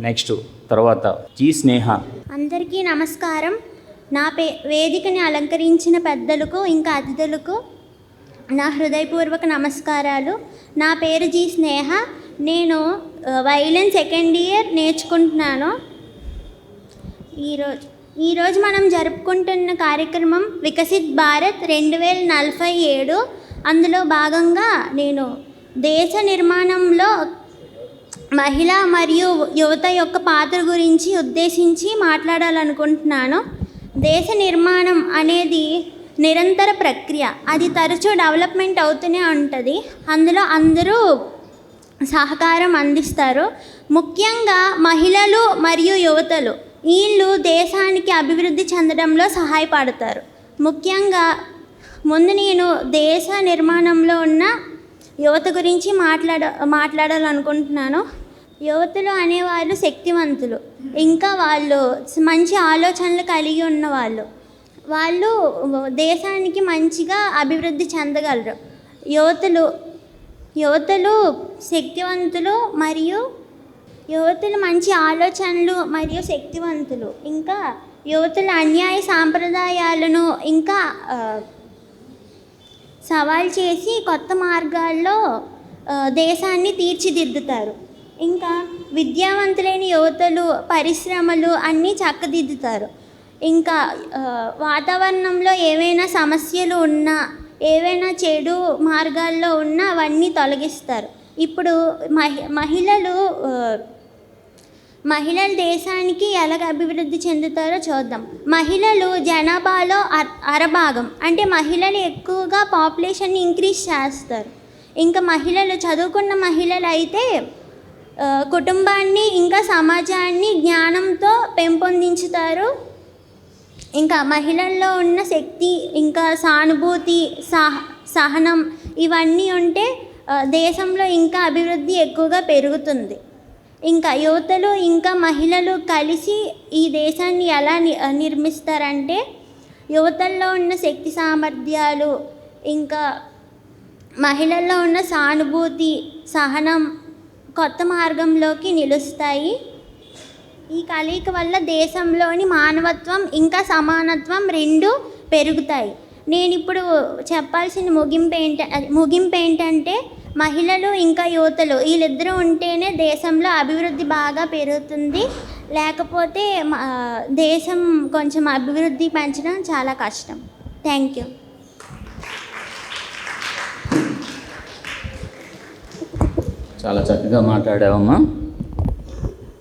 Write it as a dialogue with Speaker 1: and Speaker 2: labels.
Speaker 1: Next తర్వాత G స్నేహ.
Speaker 2: అందరికీ నమస్కారం. నా పే వేదికని అలంకరించిన పెద్దలకు ఇంకా అతిథులకు నా హృదయపూర్వక నమస్కారాలు. నా పేరు జీ స్నేహ. నేను వైలెన్ సెకండ్ ఇయర్ నేర్చుకుంటున్నాను. ఈరోజు ఈరోజు మనం జరుపుకుంటున్న కార్యక్రమం వికసిత్ భారత్ రెండు వేల నలభై ఏడు. అందులో భాగంగా నేను దేశ నిర్మాణంలో మహిళ మరియు యువత యొక్క పాత్ర గురించి ఉద్దేశించి మాట్లాడాలనుకుంటున్నాను. దేశ నిర్మాణం అనేది నిరంతర ప్రక్రియ. అది తరచూ డెవలప్మెంట్ అవుతూనే ఉంటుంది. అందులో అందరూ సహకారం అందిస్తారు. ముఖ్యంగా మహిళలు మరియు యువతలు వీళ్ళు దేశానికి అభివృద్ధి చెందడంలో సహాయపడతారు. ముఖ్యంగా ముందు నేను దేశ నిర్మాణంలో ఉన్న యువత గురించి మాట్లాడ మాట్లాడాలనుకుంటున్నాను. యువతులు అనేవాళ్ళు శక్తివంతులు. ఇంకా వాళ్ళు మంచి ఆలోచనలు కలిగి ఉన్న వాళ్ళు. వాళ్ళు దేశానికి మంచిగా అభివృద్ధి చెందగలరు. యువతులు యువతులు శక్తివంతులు మరియు యువతులు మంచి ఆలోచనలు మరియు శక్తివంతులు. ఇంకా యువతుల అన్యాయ సాంప్రదాయాలను ఇంకా సవాల్ చేసి కొత్త మార్గాల్లో దేశాన్ని తీర్చిదిద్దుతారు. ఇంకా విద్యావంతులైన యువతలు పరిశ్రమలు అన్నీ చక్కదిద్దుతారు. ఇంకా వాతావరణంలో ఏవైనా సమస్యలు ఉన్నా ఏవైనా చెడు మార్గాల్లో ఉన్నా అవన్నీ తొలగిస్తారు. ఇప్పుడు మహి మహిళలు మహిళలు దేశానికి ఎలాగ అభివృద్ధి చెందుతారో చూద్దాం. మహిళలు జనాభాలో అర అరభాగం అంటే మహిళలు ఎక్కువగా పాపులేషన్ని ఇంక్రీజ్ చేస్తారు. ఇంకా మహిళలు చదువుకున్న మహిళలు అయితే కుటుంబాన్ని ఇంకా సమాజాన్ని జ్ఞానంతో పెంపొందించుతారు. ఇంకా మహిళల్లో ఉన్న శక్తి ఇంకా సానుభూతి సహ సహనం ఇవన్నీ ఉంటే దేశంలో ఇంకా అభివృద్ధి ఎక్కువగా పెరుగుతుంది. ఇంకా యువతలు ఇంకా మహిళలు కలిసి ఈ దేశాన్ని ఎలా ని నిర్మిస్తారంటే యువతల్లో ఉన్న శక్తి సామర్థ్యాలు ఇంకా మహిళల్లో ఉన్న సానుభూతి సహనం కొత్త మార్గంలోకి నిలుస్తాయి. ఈ కలయిక వల్ల దేశంలోని మానవత్వం ఇంకా సమానత్వం రెండు పెరుగుతాయి. నేను ఇప్పుడు చెప్పాల్సిన ముగింపు ఏంట ముగింపు ఏంటంటే మహిళలు ఇంకా యువతలు వీళ్ళిద్దరూ ఉంటేనే దేశంలో అభివృద్ధి బాగా పెరుగుతుంది. లేకపోతే దేశం కొంచెం అభివృద్ధి పెంచడం చాలా కష్టం. Thank you.
Speaker 1: చాలా చక్కగా మాట్లాడావమ్మా.